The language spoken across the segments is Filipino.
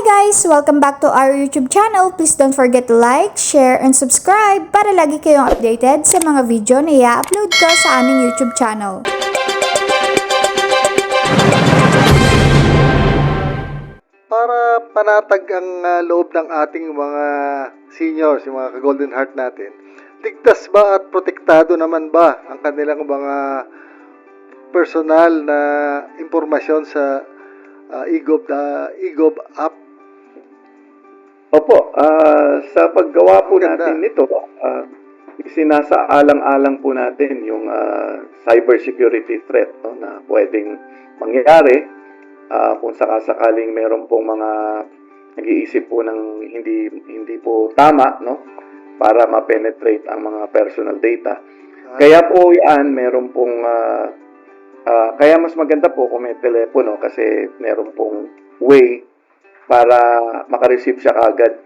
guys! Welcome back to our YouTube channel. Please don't forget to like, share, and subscribe para lagi kayong updated sa mga video na i-upload ko sa aming YouTube channel. para panatag ang ah, loob ng ating mga seniors, yung mga ka-Golden Heart natin, ligtas ba at protektado naman ba ang kanilang mga personal na impormasyon sa ah, EGOB, ah, EGOB app? Opo, ah, sa paggawa po Maganda. natin nito, uh, isinasaalang-alang po natin yung ah, cybersecurity threat no, na pwedeng mangyari ah, kung sakasakaling meron pong mga nag-iisip po ng hindi hindi po tama no para ma-penetrate ang mga personal data. Kaya po yan, meron pong ah, ah, kaya mas maganda po kung may telepono kasi meron pong way para makareceive siya kagad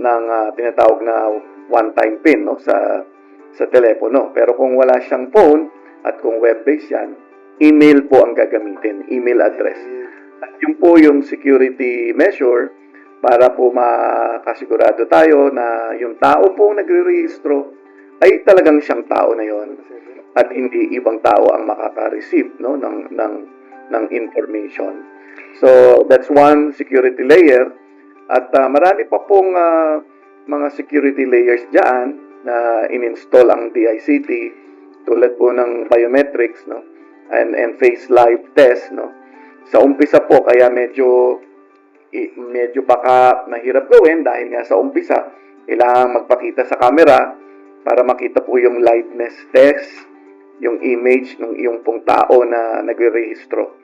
ng ah, tinatawag na one-time PIN no, sa, sa telepono. Pero kung wala siyang phone at kung web-based yan, email po ang gagamitin, email address. At yun po yung security measure para po makasigurado tayo na yung tao po nagre-rehistro ay talagang siyang tao na yon at hindi ibang tao ang makaka-receive no ng ng ng information. So that's one security layer at ah, marami pa pong ah, mga security layers diyan na in-install ang DICT tulad po ng biometrics no and and face live test no. Sa umpisa po kaya medyo medyo baka mahirap gawin dahil nga sa umpisa kailangan magpakita sa camera para makita po yung liveness test, yung image ng iyong pong tao na nagre-rehistro.